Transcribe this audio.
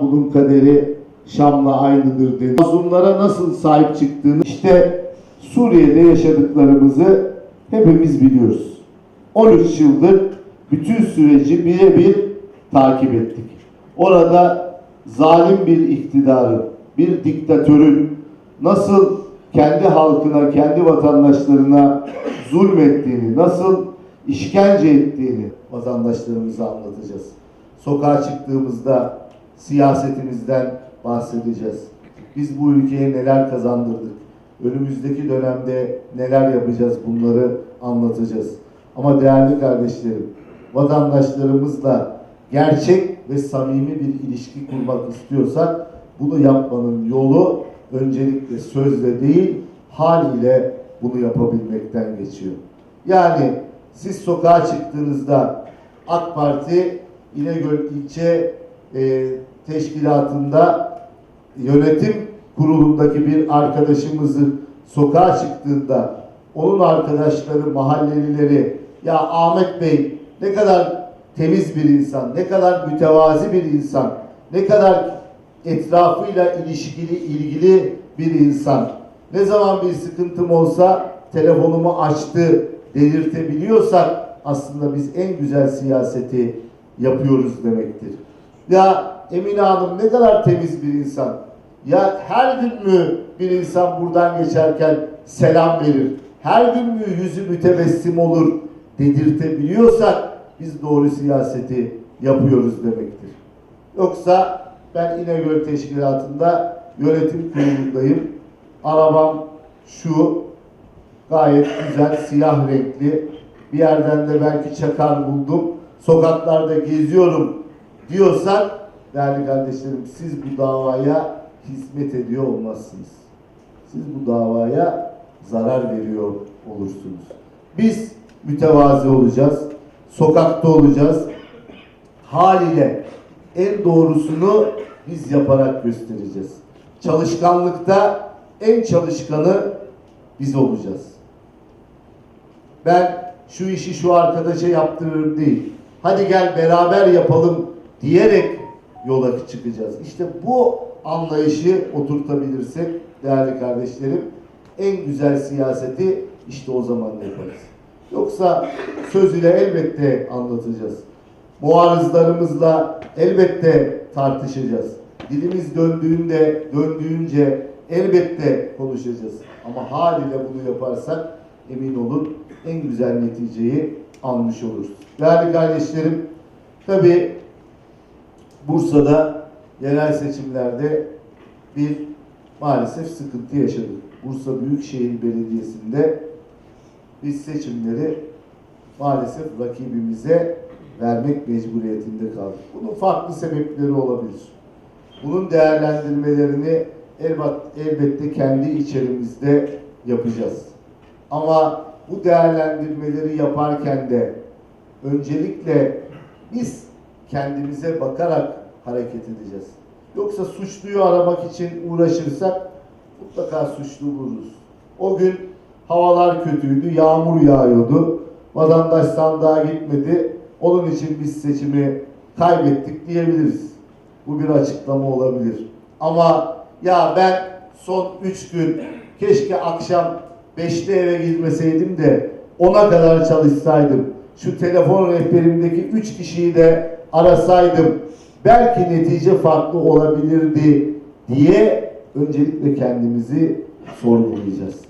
Kulun kaderi Şam'la aynıdır dedi. Mazlumlara nasıl sahip çıktığını işte Suriye'de yaşadıklarımızı hepimiz biliyoruz. 13 yıldır bütün süreci birebir takip ettik. Orada zalim bir iktidarın, bir diktatörün nasıl kendi halkına, kendi vatandaşlarına zulmettiğini, nasıl işkence ettiğini vatandaşlarımıza anlatacağız. Sokağa çıktığımızda siyasetimizden bahsedeceğiz. Biz bu ülkeye neler kazandırdık? Önümüzdeki dönemde neler yapacağız bunları anlatacağız. Ama değerli kardeşlerim, vatandaşlarımızla gerçek ve samimi bir ilişki kurmak istiyorsak bunu yapmanın yolu öncelikle sözle değil, hal ile bunu yapabilmekten geçiyor. Yani siz sokağa çıktığınızda AK Parti İnegöl ilçe e, teşkilatında yönetim kurulundaki bir arkadaşımızı sokağa çıktığında onun arkadaşları, mahallelileri ya Ahmet Bey ne kadar temiz bir insan, ne kadar mütevazi bir insan, ne kadar etrafıyla ilişkili, ilgili bir insan. Ne zaman bir sıkıntım olsa telefonumu açtı delirtebiliyorsak aslında biz en güzel siyaseti yapıyoruz demektir. Ya Emine Hanım ne kadar temiz bir insan. Ya her gün mü bir insan buradan geçerken selam verir? Her gün mü yüzü mütebessim olur dedirtebiliyorsak biz doğru siyaseti yapıyoruz demektir. Yoksa ben İnegöl Teşkilatı'nda yönetim kurulundayım. Arabam şu gayet güzel siyah renkli. Bir yerden de belki çakar buldum. Sokaklarda geziyorum diyorsak değerli kardeşlerim siz bu davaya hizmet ediyor olmazsınız. Siz bu davaya zarar veriyor olursunuz. Biz mütevazi olacağız. Sokakta olacağız. Haliyle en doğrusunu biz yaparak göstereceğiz. Çalışkanlıkta en çalışkanı biz olacağız. Ben şu işi şu arkadaşa yaptırırım değil. Hadi gel beraber yapalım diyerek yola çıkacağız. İşte bu anlayışı oturtabilirsek değerli kardeşlerim en güzel siyaseti işte o zaman yaparız. Yoksa söz ile elbette anlatacağız. Muarızlarımızla elbette tartışacağız. Dilimiz döndüğünde, döndüğünce elbette konuşacağız. Ama haliyle bunu yaparsak emin olun en güzel neticeyi almış oluruz. Değerli kardeşlerim, tabi Bursa'da yerel seçimlerde bir maalesef sıkıntı yaşadık. Bursa Büyükşehir Belediyesi'nde biz seçimleri maalesef rakibimize vermek mecburiyetinde kaldık. Bunun farklı sebepleri olabilir. Bunun değerlendirmelerini elbette, kendi içerimizde yapacağız. Ama bu değerlendirmeleri yaparken de öncelikle biz kendimize bakarak hareket edeceğiz. Yoksa suçluyu aramak için uğraşırsak mutlaka suçlu buluruz. O gün havalar kötüydü, yağmur yağıyordu. Vatandaş sandığa gitmedi. Onun için biz seçimi kaybettik diyebiliriz. Bu bir açıklama olabilir. Ama ya ben son 3 gün keşke akşam 5'te eve girmeseydim de ona kadar çalışsaydım. Şu telefon rehberimdeki 3 kişiyi de arasaydım. Belki netice farklı olabilirdi diye öncelikle kendimizi sorgulayacağız.